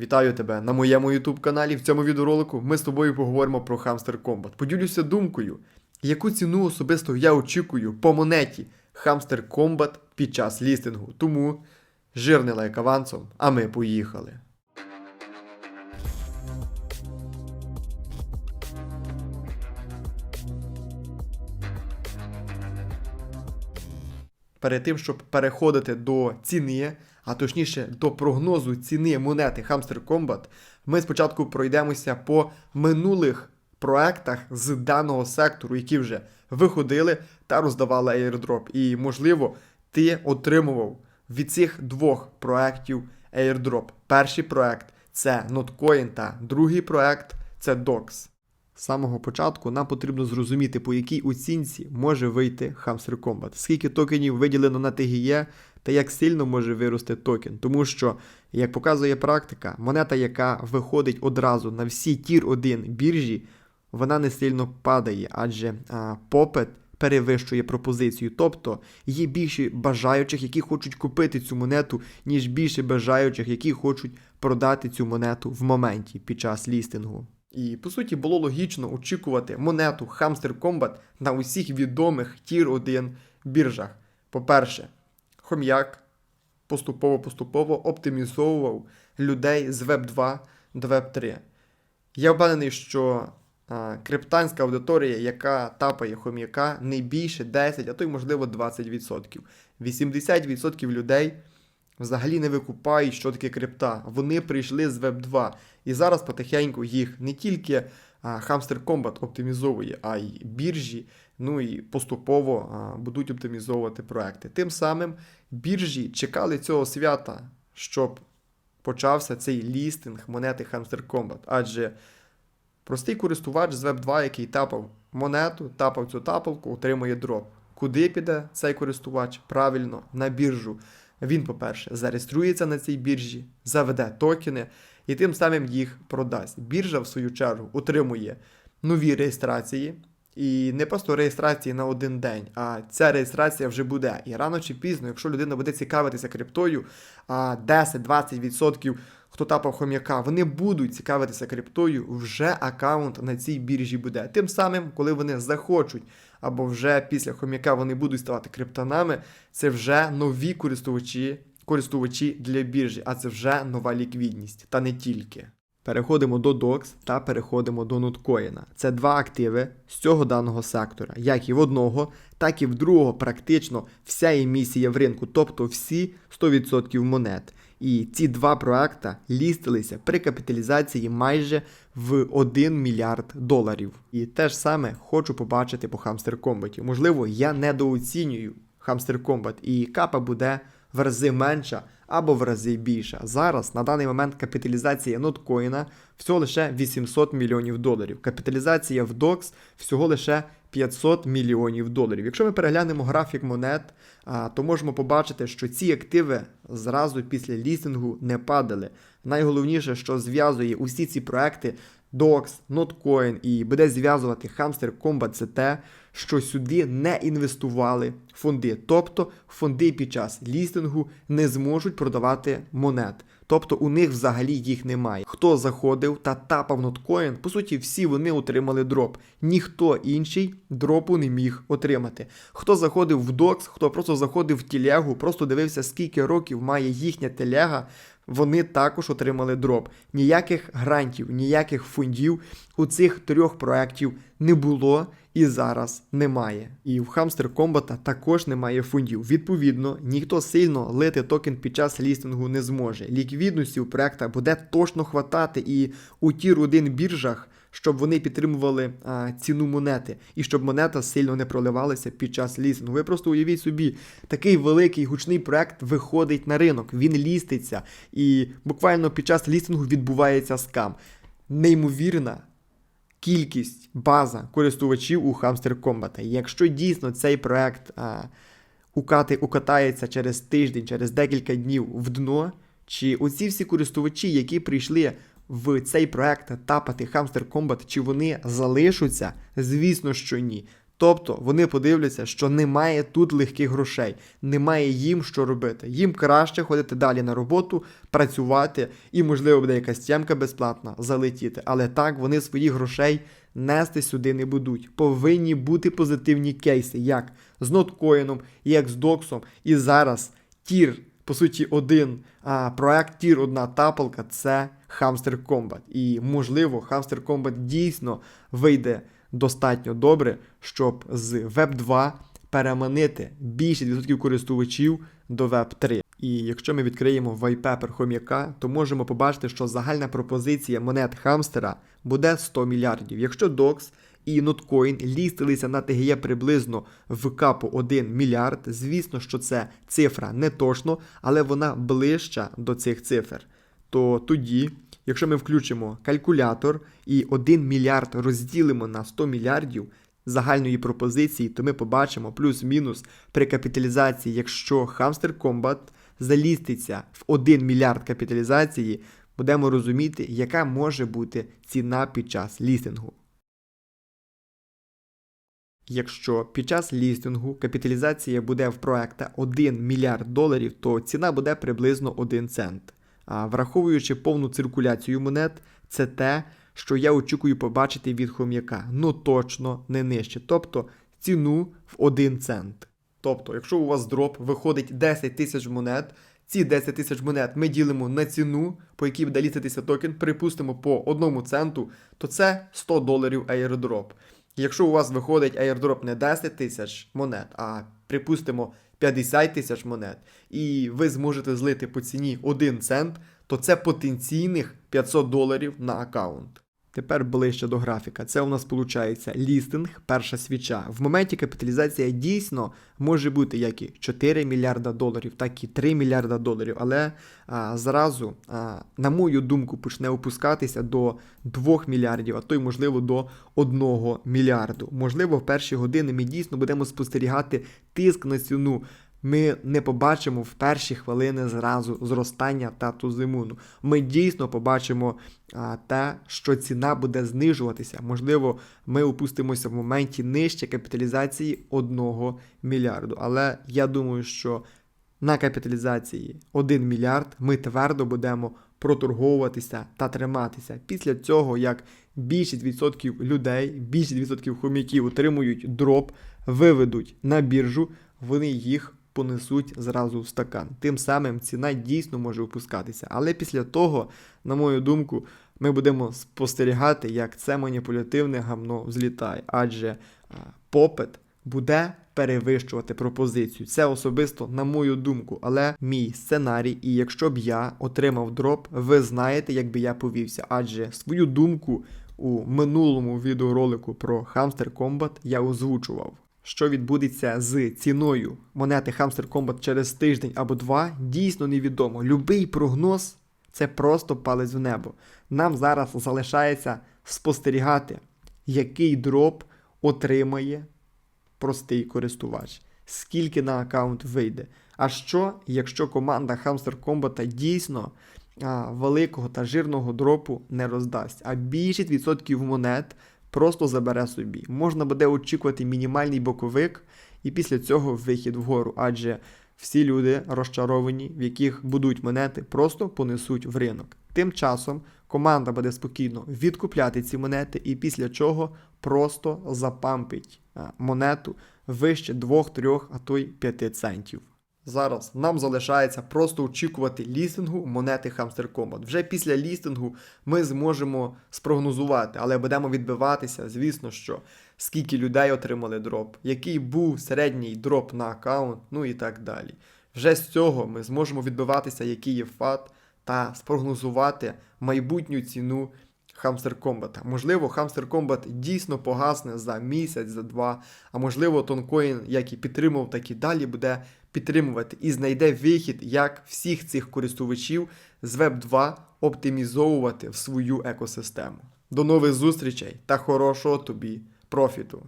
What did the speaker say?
Вітаю тебе на моєму YouTube каналі. В цьому відеоролику ми з тобою поговоримо про Hamster Combat. Поділюся думкою, яку ціну особисто я очікую по монеті Hamster Combat під час лістингу. Тому жирний лайк авансом, а ми поїхали. перед тим, щоб переходити до ціни, а точніше до прогнозу ціни монети Hamster Combat, ми спочатку пройдемося по минулих проектах з даного сектору, які вже виходили та роздавали airdrop. І, можливо, ти отримував від цих двох проектів airdrop. Перший проект це Notcoin та другий проект це DOX. З самого початку нам потрібно зрозуміти, по якій оцінці може вийти Hamster Combat, скільки токенів виділено на TGE та як сильно може вирости токен. Тому що, як показує практика, монета, яка виходить одразу на всі тір 1 біржі, вона не сильно падає, адже а, попит перевищує пропозицію. Тобто є більше бажаючих, які хочуть купити цю монету, ніж більше бажаючих, які хочуть продати цю монету в моменті під час лістингу. І по суті було логічно очікувати монету Hamster Combat на усіх відомих Tier 1 біржах. По-перше, хом'як поступово-поступово оптимізовував людей з Web 2 до Web 3. Я впевнений, що а, криптанська аудиторія, яка тапає хом'яка, не більше 10, а то й можливо 20%. 80% людей взагалі не викупають, що таке крипта. Вони прийшли з Web 2. І зараз потихеньку їх не тільки а, Hamster Combat оптимізовує, а й біржі, ну і поступово будуть оптимізовувати проекти. Тим самим біржі чекали цього свята, щоб почався цей лістинг монети Hamster Combat. Адже простий користувач з Web 2, який тапав монету, тапав цю тапалку, отримує дроп. Куди піде цей користувач? Правильно, на біржу. Він, по-перше, зареєструється на цій біржі, заведе токени і тим самим їх продасть. Біржа, в свою чергу, отримує нові реєстрації. І не просто реєстрації на один день, а ця реєстрація вже буде. І рано чи пізно, якщо людина буде цікавитися криптою, а 10-20% хто тапав хом'яка, вони будуть цікавитися криптою, вже аккаунт на цій біржі буде. Тим самим, коли вони захочуть, або вже після хом'яка вони будуть ставати криптонами, це вже нові користувачі, користувачі для біржі, а це вже нова ліквідність, та не тільки. Переходимо до DOX та переходимо до Nutcoin. Це два активи з цього даного сектора, як і в одного, так і в другого, практично вся емісія в ринку, тобто всі 100% монет. І ці два проекта лістилися при капіталізації майже в 1 мільярд доларів. І те ж саме хочу побачити по Hamster Combat. Можливо, я недооцінюю Hamster Combat, і капа буде в рази менша або в рази більше. Зараз на даний момент капіталізація ноткоїна всього лише 800 мільйонів доларів. Капіталізація в DOX всього лише 500 мільйонів доларів. Якщо ми переглянемо графік монет, то можемо побачити, що ці активи зразу після лістингу не падали. Найголовніше, що зв'язує усі ці проекти. DOX, Notcoin і буде зв'язувати Hamster це те, що сюди не інвестували фонди. Тобто фонди під час лістингу не зможуть продавати монет. Тобто у них взагалі їх немає. Хто заходив та тапав Notcoin, по суті, всі вони отримали дроп. Ніхто інший дропу не міг отримати. Хто заходив в DOX, хто просто заходив в телегу, просто дивився, скільки років має їхня телега. Вони також отримали дроп. Ніяких грантів, ніяких фондів у цих трьох проєктів не було і зараз немає. І в Hamster Combat також немає фондів. Відповідно, ніхто сильно лити токен під час лістингу не зможе. Ліквідності у проекта буде точно хватати і у тір 1 біржах. Щоб вони підтримували а, ціну монети і щоб монета сильно не проливалася під час лістингу. Ви просто уявіть собі, такий великий гучний проект виходить на ринок, він ліститься, і буквально під час лістингу відбувається скам. Неймовірна кількість база користувачів у Hamster Combat. Якщо дійсно цей проект а, укати, укатається через тиждень, через декілька днів в дно, чи оці всі користувачі, які прийшли в цей проект тапати Hamster Combat, чи вони залишаться? Звісно, що ні. Тобто вони подивляться, що немає тут легких грошей, немає їм що робити. Їм краще ходити далі на роботу, працювати і, можливо, буде якась тємка безплатна залетіти. Але так вони своїх грошей нести сюди не будуть. Повинні бути позитивні кейси, як з ноткоїном, як з доксом. І зараз тір, по суті, один а, проект тір, одна тапалка це Hamster Combat. І можливо, Hamster Combat дійсно вийде достатньо добре, щоб з Web 2 переманити більше відсотків користувачів до Web 3. І якщо ми відкриємо whitepaper хом'яка, то можемо побачити, що загальна пропозиція монет хамстера буде 100 мільярдів. Якщо DOX і Notcoin лістилися на ТГЄ приблизно в капу 1 мільярд, звісно, що це цифра не точно, але вона ближча до цих цифр. То тоді, якщо ми включимо калькулятор і 1 мільярд розділимо на 100 мільярдів загальної пропозиції, то ми побачимо плюс-мінус при капіталізації, якщо Hamster Combat заліститься в 1 мільярд капіталізації, будемо розуміти, яка може бути ціна під час лістингу. Якщо під час лістингу капіталізація буде в проекта 1 мільярд доларів, то ціна буде приблизно 1 цент. Враховуючи повну циркуляцію монет, це те, що я очікую побачити від хом'яка. Ну точно не нижче. Тобто ціну в 1 цент. Тобто, якщо у вас дроп виходить 10 тисяч монет, ці 10 тисяч монет ми ділимо на ціну, по якій буде ліститися токен, припустимо по 1 центу, то це 100 доларів airdrop. Якщо у вас виходить airdrop не 10 тисяч монет, а припустимо 50 тисяч монет, і ви зможете злити по ціні 1 цент, то це потенційних 500 доларів на аккаунт. Тепер ближче до графіка. Це у нас виходить лістинг, перша свіча. В моменті капіталізація дійсно може бути як і 4 мільярда доларів, так і 3 мільярда доларів. Але а, зразу, а, на мою думку, почне опускатися до 2 мільярдів, а то й можливо до 1 мільярду. Можливо, в перші години ми дійсно будемо спостерігати тиск на ціну ми не побачимо в перші хвилини зразу зростання та тузимуну. Ми дійсно побачимо а, те, що ціна буде знижуватися. Можливо, ми опустимося в моменті нижче капіталізації 1 мільярду. Але я думаю, що на капіталізації 1 мільярд ми твердо будемо проторговуватися та триматися. Після цього, як більшість відсотків людей, більшість відсотків хомяків отримують дроп, виведуть на біржу, вони їх понесуть зразу в стакан. Тим самим ціна дійсно може опускатися. Але після того, на мою думку, ми будемо спостерігати, як це маніпулятивне гамно взлітає, адже попит буде перевищувати пропозицію. Це особисто на мою думку, але мій сценарій, і якщо б я отримав дроп, ви знаєте, як би я повівся, адже свою думку у минулому відеоролику про Hamster Combat я озвучував. Що відбудеться з ціною монети Hamster Combat через тиждень або два, дійсно невідомо. Любий прогноз це просто палець в небо. Нам зараз залишається спостерігати, який дроп отримає простий користувач, скільки на аккаунт вийде. А що, якщо команда Hamster Combat дійсно великого та жирного дропу не роздасть, а більшість відсотків монет просто забере собі. Можна буде очікувати мінімальний боковик, і після цього вихід вгору, адже всі люди розчаровані, в яких будуть монети, просто понесуть в ринок. Тим часом команда буде спокійно відкупляти ці монети, і після чого просто запампить монету вище 2-3, а то й 5 центів. Зараз нам залишається просто очікувати лістингу монети Hamster Combat. Вже після лістингу ми зможемо спрогнозувати, але будемо відбиватися, звісно, що скільки людей отримали дроп, який був середній дроп на аккаунт, ну і так далі. Вже з цього ми зможемо відбиватися, який є фат, та спрогнозувати майбутню ціну Hamster Combat. Можливо, Hamster Combat дійсно погасне за місяць, за два, а можливо, Тонкоін, як і підтримував, так і далі буде підтримувати і знайде вихід, як всіх цих користувачів з Web 2 оптимізовувати в свою екосистему. До нових зустрічей та хорошого тобі профіту!